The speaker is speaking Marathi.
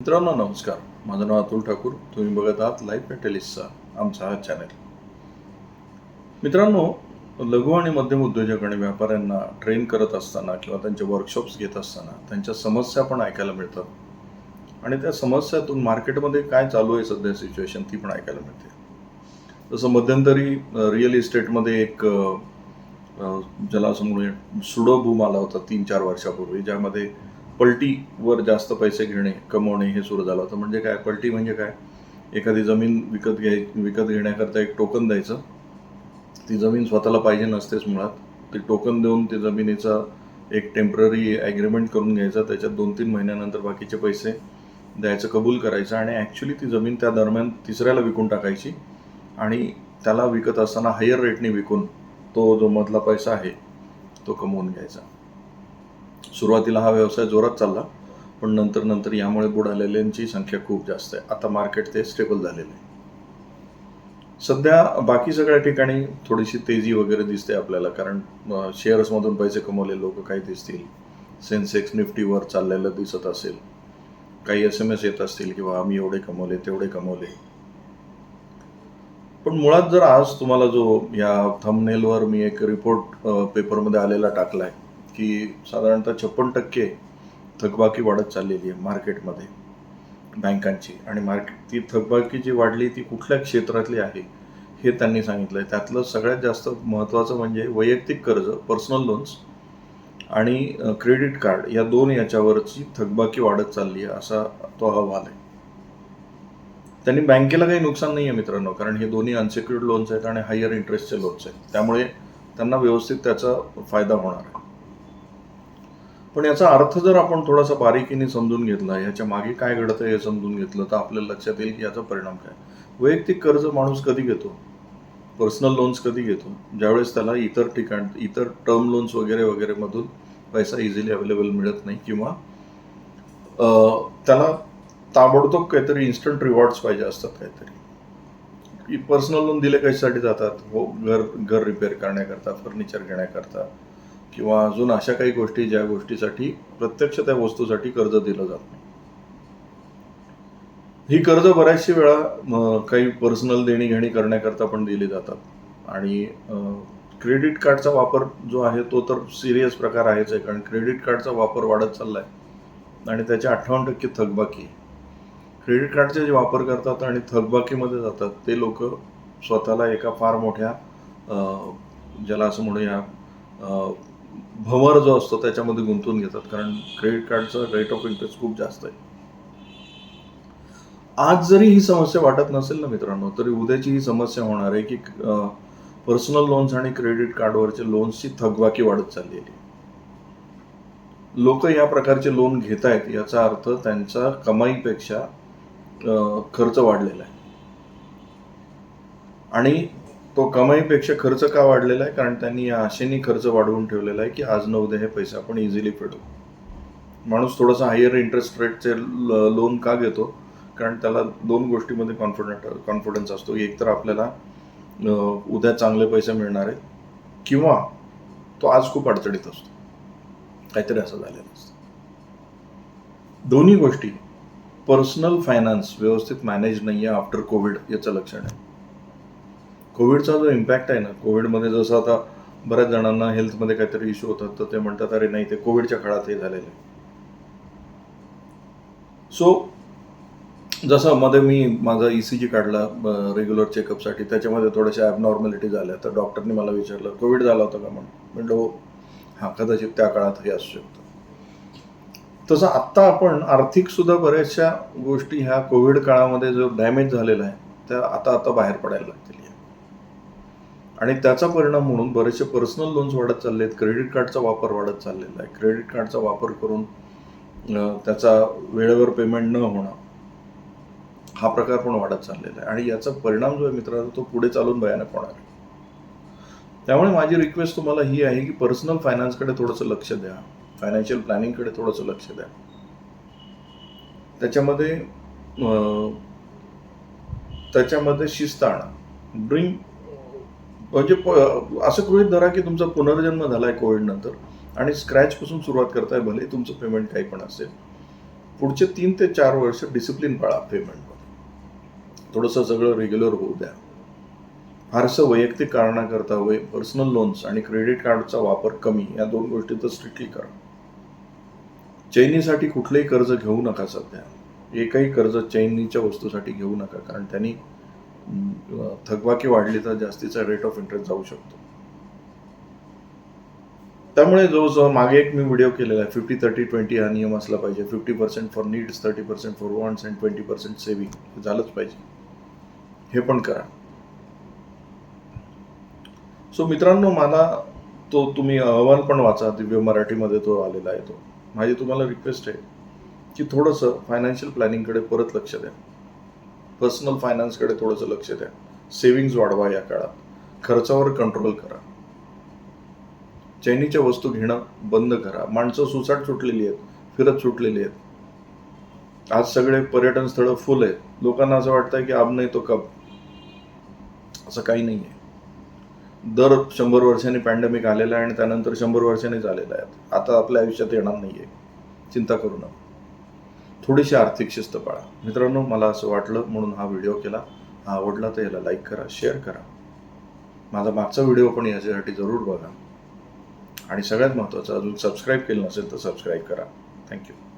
मित्रांनो नमस्कार. माझं नाव अतुल ठाकूर. तुम्ही बघत आहात लाईफ टेलिसचा आमचा हा चॅनल मित्रांनो लघु आणि मध्यम उद्योजक आणि व्यापाऱ्यांना ट्रेन करत असताना किंवा त्यांचे वर्कशॉप्स घेत असताना त्यांच्या समस्या पण ऐकायला मिळतात. आणि त्या समस्यातून मार्केटमध्ये काय चालू आहे सध्या सिच्युएशन ती पण ऐकायला मिळते. जसं मध्यंतरी रिअल इस्टेटमध्ये एक ज्याला असं म्हणूया सुडो बूम आला होता तीन चार वर्षापूर्वी ज्यामध्ये पलटीवर जास्त पैसे घेणे कमवणे हे सुरू झालं होतं. म्हणजे काय? पलटी म्हणजे काय? एखादी जमीन विकत घ्याय विकत घेण्याकरता एक टोकन द्यायचं. ती जमीन स्वतःला पाहिजे नसतेच मुळात. ती टोकन देऊन ते जमिनीचा एक टेंपररी ॲग्रीमेंट करून घ्यायचा. त्याच्यात दोन तीन महिन्यानंतर बाकीचे पैसे द्यायचं कबूल करायचं आणि ॲक्च्युली ती जमीन त्या दरम्यान तिसऱ्याला विकून टाकायची आणि त्याला विकत असताना हायर रेटने विकून तो जो मधला पैसा आहे तो कमवून घ्यायचा. सुरुवातीला हा व्यवसाय जोरात चालला पण नंतर नंतर यामुळे बुडालेल्यांची संख्या खूप जास्त आहे. आता मार्केट ते स्टेबल झालेलं आहे. सध्या बाकी सगळ्या ठिकाणी थोडीशी तेजी वगैरे दिसते आपल्याला कारण शेअर्समधून पैसे कमवले लोक काही दिसतील. सेन्सेक्स निफ्टीवर चाललेलं दिसत असेल. काही एस एम एस येत असतील किंवा आम्ही एवढे कमवले तेवढे कमवले. पण मुळात जर आज तुम्हाला जो या थंबनेलवर मी एक रिपोर्ट पेपरमध्ये आलेला टाकलाय ती साधारणतः छप्पन टक्के थकबाकी वाढत चाललेली आहे मार्केटमध्ये बँकांची. आणि मार्केट ती थकबाकी जी वाढली ती कुठल्या क्षेत्रातली आहे हे त्यांनी सांगितलंय. त्यातलं सगळ्यात जास्त महत्त्वाचं म्हणजे वैयक्तिक कर्ज पर्सनल लोन्स आणि क्रेडिट कार्ड या दोन याच्यावरची थकबाकी वाढत चालली आहे असा तो अहवाल आहे. त्यांनी बँकेला काही नुकसान नाही आहे मित्रांनो कारण हे दोन्ही अनसेक्युर्ड लोन्स आहेत आणि हायर इंटरेस्टचे लोन्स आहेत. त्यामुळे त्यांना व्यवस्थित त्याचा फायदा होणार आहे. पण याचा अर्थ जर आपण थोडासा बारीकीने समजून घेतला याच्या मागे काय घडतं हे समजून घेतलं तर आपल्याला लक्षात येईल की याचा परिणाम काय. वैयक्तिक कर्ज माणूस कधी घेतो? पर्सनल लोन्स कधी घेतो? ज्यावेळेस त्याला इतर ठिकाण इतर टर्म लोन्स वगैरे वगैरेमधून पैसा इझिली अवेलेबल मिळत नाही किंवा त्याला ताबडतोब काहीतरी इन्स्टंट रिवॉर्ड्स पाहिजे असतात काहीतरी. पर्सनल लोन दिले कशासाठी जातात? हो घर घर रिपेअर करण्याकरता फर्निचर घेण्याकरता. किंवा अजून अशा काही गोष्टी ज्या गोष्टीसाठी प्रत्यक्ष त्या वस्तूसाठी कर्ज दिलं जात नाही. ही कर्ज बऱ्याचशा वेळा काही पर्सनल देणी घेणी करण्याकरता पण दिली जातात. आणि क्रेडिट कार्डचा वापर जो आहे तो तर सिरियस प्रकार आहेच आहे कारण क्रेडिट कार्डचा वापर वाढत चालला आहे आणि त्याचे अठ्ठावन्न टक्के थकबाकी क्रेडिट कार्डचे जे वापर करतात आणि थकबाकीमध्ये जातात ते लोक स्वतःला एका फार मोठ्या ज्याला असं म्हणूया भंवर जो असतो त्याच्यामध्ये गुंतवून घेतात कारण क्रेडिट कार्डचा रेट ऑफ इंटरेस्ट खूप जास्त आहे. आज जरी ही समस्या वाटत नसेल ना मित्रांनो तरी उद्याची ही समस्या होणार आहे की पर्सनल लोन्स आणि क्रेडिट कार्डवरचे लोन्सची थकबाकी वाढत चाललेली आहे. लोक या प्रकारचे लोन घेत आहेत याचा अर्थ त्यांचा कमाईपेक्षा खर्च वाढलेला आहे. आणि तो कमाईपेक्षा खर्च का वाढलेला आहे? कारण त्यांनी या आशेने खर्च वाढवून ठेवलेला आहे की आज न उद्या हे पैसे आपण इझिली फेडू. माणूस थोडासा हायर इंटरेस्ट रेटचे लोन का घेतो? कारण त्याला दोन गोष्टीमध्ये कॉन्फिडंट कॉन्फिडन्स असतो. एक तर आपल्याला उद्या चांगले पैसे मिळणार आहेत किंवा तो आज खूप अडचणीत असतो. काहीतरी असं झालेलं असतं. दोन्ही गोष्टी पर्सनल फायनान्स व्यवस्थित मॅनेज नाही आहे आफ्टर कोविड याचं लक्षण आहे. कोविडचा जो इम्पॅक्ट आहे ना कोविडमध्ये जसं आता बऱ्याच जणांना हेल्थमध्ये काहीतरी इश्यू होतात तर ते म्हणतात अरे नाही ते कोविडच्या काळात हे झालेलं आहे. सो जसं मध्ये मी माझा ई सी जी काढला रेग्युलर चेकअपसाठी त्याच्यामध्ये थोड्याशा ॲबनॉर्मॅलिटीज आल्या तर डॉक्टरने मला विचारलं कोविड झाला होता का? म्हणून. म्हणलो हो. हां कदाचित त्या काळात हे असू शकतं. तसं आत्ता आपण आर्थिक सुद्धा बऱ्याचशा गोष्टी ह्या कोविड काळामध्ये जो डॅमेज झालेला आहे त्या आता आता बाहेर पडायला लागतील. आणि त्याचा परिणाम म्हणून बरेचसे पर्सनल लोन्स वाढत चालले आहेत क्रेडिट कार्डचा वापर वाढत चाललेला आहे. क्रेडिट कार्डचा वापर करून त्याचा वेळेवर पेमेंट न होणं हा प्रकार पण वाढत चाललेला आहे. आणि याचा परिणाम जो आहे मित्रांनो तो पुढे चालून भयानक होणार आहे. त्यामुळे माझी रिक्वेस्ट तुम्हाला ही आहे की पर्सनल फायनान्सकडे थोडंसं लक्ष द्या. फायनान्शियल प्लॅनिंगकडे थोडंसं लक्ष द्या. त्याच्यामध्ये त्याच्यामध्ये शिस्त आणा. ड्रिंक म्हणजे प- असं गृहित धरा की तुमचा पुनर्जन्म झालाय कोविड नंतर आणि स्क्रॅच पासून सुरुवात करताय भले तुमचं पेमेंट काही पण असेल. पुढचे तीन ते चार वर्ष डिसिप्लिन पाळा पेमेंटमध्ये थोडंसं सगळं रेग्युलर होऊ द्या. फारसं वैयक्तिक कारणाकरता वय पर्सनल लोन्स आणि क्रेडिट कार्डचा वापर कमी या दोन गोष्टी तर स्ट्रिक्टली करा. चैनीसाठी कुठलंही कर्ज घेऊ नका सध्या. एकही कर्ज चैनीच्या वस्तूसाठी घेऊ नका कारण त्यांनी थकबाकी वाढली तर जास्तीचा रेट ऑफ इंटरेस्ट जाऊ शकतो. त्यामुळे जवळजवळ मागे एक मी व्हिडिओ केलेला आहे फिफ्टी थर्टी ट्वेंटी हा नियम असला पाहिजे. Fifty percent for needs thirty percent for wants and twenty percent saving झालंच पाहिजे. हे पण करा. सो मित्रांनो मला तो तुम्ही अहवाल पण वाचा. दिव्य मराठीमध्ये तो आलेला आहे तो. माझी तुम्हाला रिक्वेस्ट आहे की थोडंसं फायनान्शियल प्लॅनिंगकडे परत लक्ष द्या. पर्सनल फायनान्सकडे थोडंसं लक्ष द्या. सेव्हिंग्ज वाढवा या काळात. खर्चावर कंट्रोल करा. चैनीच्या वस्तू घेणं बंद करा. माणसं सुसाट सुटलेली आहेत फिरत सुटलेली आहेत. आज सगळे पर्यटन स्थळं फुल आहेत. लोकांना असं वाटतंय की अब नाही तो कब. असं काही नाही आहे. दर शंभर वर्षांनी पॅन्डेमिक आलेला आहे आणि त्यानंतर शंभर वर्षांनी झालेलं आहे. आता आपल्या आयुष्यात येणार नाही आहे चिंता करू नका. थोडीशी आर्थिक शिस्त पाळा. मित्रांनो मला असं वाटलं म्हणून हा व्हिडिओ केला. हा आवडला तर याला लाईक करा शेअर करा. माझा मागचा व्हिडिओ पण याच्यासाठी जरूर बघा. आणि सगळ्यात महत्त्वाचं अजून सबस्क्राईब केलं नसेल तर सबस्क्राईब करा. थँक्यू